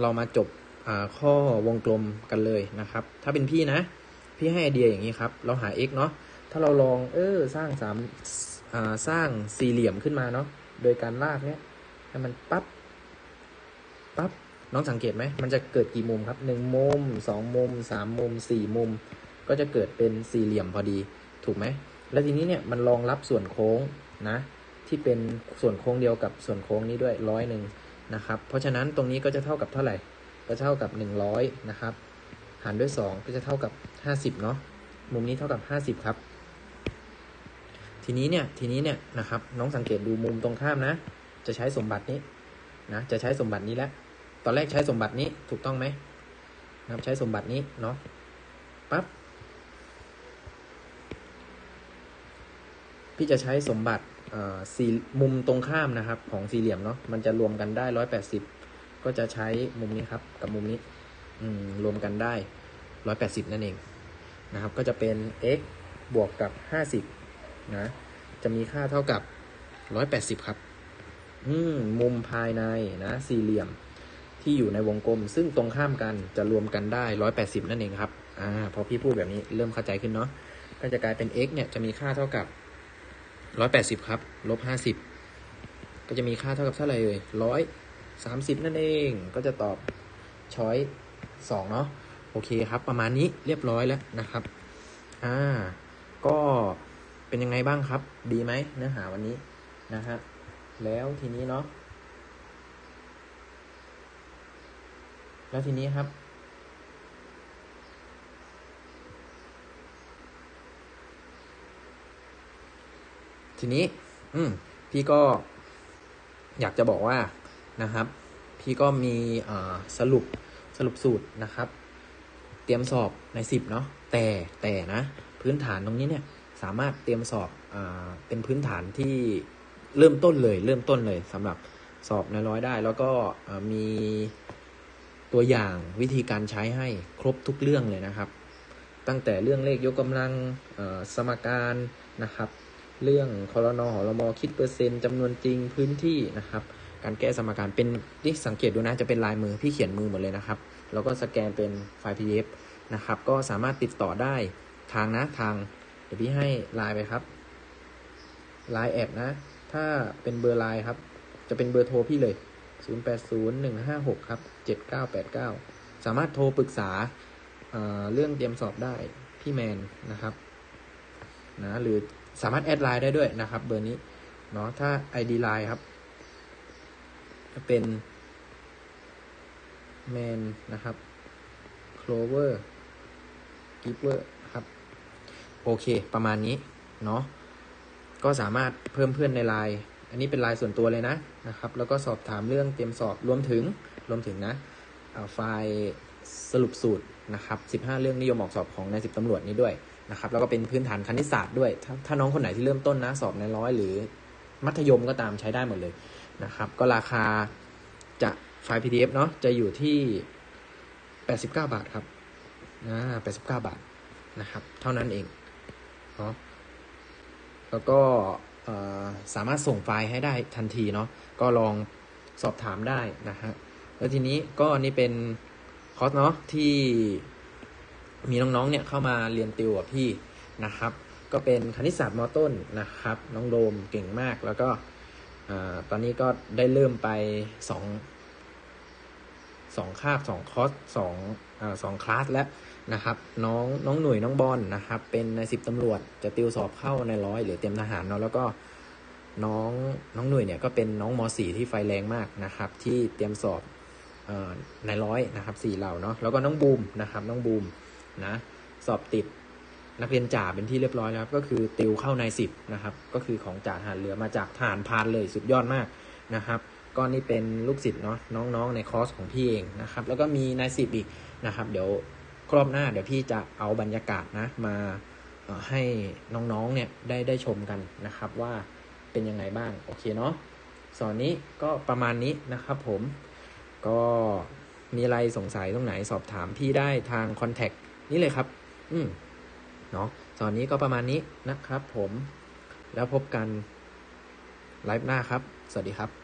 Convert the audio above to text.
เรามาจบข้อวงกลมกันเลยนะครับ ถ้าเป็นพี่นะ พี่ให้ไอเดียอย่างนี้ครับ เราหา x เนาะถ้าเราลองเออสร้างสามสร้างสี่เหลี่ยมขึ้นมาเนาะโดยการลากเนี้ยให้มันปั๊บปั๊บน้องสังเกตไหมมันจะเกิดกี่มุมครับหนึ่งมุมสองมุมสามมุมสี่มุม ก็จะเกิดเป็นสี่เหลี่ยมพอดี ถูกไหมแล้วทีนี้เนี่ยมันรองรับส่วนโค้งนะ ที่เป็นส่วนโค้งเดียวกับส่วนโค้งนี้ด้วยร้อยหนึ่ง นะครับ เพราะฉะนั้นตรงนี้ก็จะเท่ากับเท่าไหร่ ก็เท่ากับ 100 นะครับ หารด้วย 2 ก็จะเท่ากับ 50 เนาะ มุมนี้เท่ากับ 50 ครับ ทีนี้เนี่ย ทีนี้เนี่ยนะครับ น้องสังเกตดูมุมตรงข้ามนะ จะใช้สมบัตินี้นะ จะใช้สมบัตินี้แล้ว ตอนแรกใช้สมบัตินี้ถูกต้องไหมนะครับ ใช้สมบัตินี้เนาะ ปั๊บ พี่จะใช้สมบัติ สี่มุมตรงข้ามนะครับ ของสี่เหลี่ยมเนาะมันจะรวมกันได้ร้อยแปดสิบก็จะใช้มุมนี้ครับ กับมุมนี้รวมกันได้ร้อยแปดสิบนั่นเองนะครับ ก็จะเป็น x บวกกับห้าสิบนะจะมีค่าเท่ากับร้อยแปดสิบครับ อืมมุมภายในนะสี่เหลี่ยมที่อยู่ในวงกลม ซึ่งตรงข้ามกันจะรวมกันได้ร้อยแปดสิบนั่นเองครับอ่าพอพี่พูดแบบนี้เริ่มเข้าใจขึ้นเนาะก็จะกลายเป็น x เนี่ยจะมีค่าเท่ากับ ร้อยแปดสิบครับ ลบห้าสิบ ก็จะมีค่าเท่ากับเท่าไหร่เอ่ยร้อยสามสิบนั่นเอง ก็จะตอบช้อยสองเนาะ โอเคครับ ประมาณนี้เรียบร้อยแล้วนะครับ อ่า ก็เป็นยังไงบ้างครับ ดีไหมเนื้อหาวันนี้นะฮะ แล้วทีนี้เนาะ แล้วทีนี้ครับ ทีนี้ อืม พี่ก็อยากจะบอกว่านะครับ พี่ก็มีสรุปสรุปสูตรนะครับ เตรียมสอบในสิบเนาะแต่แต่นะ พื้นฐานตรงนี้เนี่ยสามารถเตรียมสอบอเป็นพื้นฐานที่เริ่มต้นเลย เริ่มต้นเลยสำหรับสอบในร้อยได้ แล้วก็มีตัวอย่างวิธีการใช้ให้ครบทุกเรื่องเลยนะครับ ตั้งแต่เรื่องเลขยกกำลังสมการนะครับ เรื่องคอรนอหอรมอคิดเปอร์เซ็นต์จำนวนจริงพื้นที่นะครับ การแก้สมการเป็นที่สังเกตดูนะจะเป็นลายมือพี่เขียนมือหมดเลยนะครับ แล้วก็สแกนเป็นไฟล์ PDF นะครับ ก็สามารถติดต่อได้ทางนะทางเดี๋ยวพี่ให้ไลน์ไปครับไลน์แอดนะ ถ้าเป็นเบอร์ไลน์ครับ จะเป็นเบอร์โทรพี่เลย 080156ครับ7989 สามารถโทรปรึกษาเเรื่องเตรียมสอบได้พี่แมนนะครับนะหรือ สามารถแอดไลน์ได้ด้วยนะครับ เบอร์นี้เนาะถ้า ID ไลน์ครับ จะเป็นแมนนะครับ clover giver ครับ โอเค ประมาณนี้ เนาะก็สามารถเพิ่มเพื่อนในไลน์อันนี้เป็นไลน์ส่วนตัวเลยนะนะครับ แล้วก็สอบถามเรื่องเตรียมสอบรวมถึงรวมถึงนะไฟล์สรุปสูตรนะครับ 15 เรื่องนิยมออกสอบของนายสิบตำรวจนี้ด้วย นะครับแล้วก็เป็นพื้นฐานคณิตศาสตร์ด้วยถ้าถ้าน้องคนไหนที่เริ่มต้นนะสอบในร้อยหรือมัธยมก็ตามใช้ได้หมดเลยนะครับ ก็ราคาจะไฟล์ PDF เนาะจะอยู่ที่ 89 บาทครับนะ89 บาทนะครับ เท่านั้นเองเนาะแล้วก็สามารถส่งไฟล์ให้ได้ทันทีเนาะก็ลองสอบถามได้นะฮะแล้วทีนี้ก็นี่เป็นคอร์สเนาะที่ มีน้องๆเนี่ยเข้ามาเรียนติวกับพี่นะครับ ก็เป็นคณิตศาสตร์มอต้นนะครับ น้องโดมเก่งมากแล้วก็ตอนนี้ก็ได้เริ่มไปสองสองคาบสองคอร์สสองสองคลาสแล้วนะครับ น้องน้องหน่วยน้องบอลนะครับ เป็นในสิบตำรวจจะติวสอบเข้าในร้อยหรือเตรียมทหารเนาะแล้วก็น้องน้องหน่วยเนี่ยก็เป็นน้องมสี่ที่ไฟแรงมากนะครับ ที่เตรียมสอบในร้อยนะครับสี่เหล่าเนาะแล้วก็น้องบูมนะครับ น้องบูม นะสอบติดนักเรียนจ่าเป็นที่เรียบร้อยแล้วก็คือติวเข้าในสิบนะครับ ก็คือของจ่าทหารเรือมาจากทหารพานเลยสุดยอดมากนะครับ ก็นี่เป็นลูกศิษย์เนาะน้องๆในคอร์สของพี่เองนะครับ แล้วก็มีนายสิบอีกนะครับ เดี๋ยวครอบหน้าเดี๋ยวพี่จะเอาบรรยากาศนะมาให้น้องๆเนี่ยได้ได้ชมกันนะครับว่าเป็นยังไงบ้าง โอเคเนาะสอนนี้ก็ประมาณนี้นะครับผมก็มีอะไรสงสัยตรงไหนสอบถามพี่ได้ทางคอนแทค นี่เลยครับ อืมเนาะตอนนี้ก็ประมาณนี้นะครับผม แล้วพบกันไลฟ์หน้าครับ สวัสดีครับ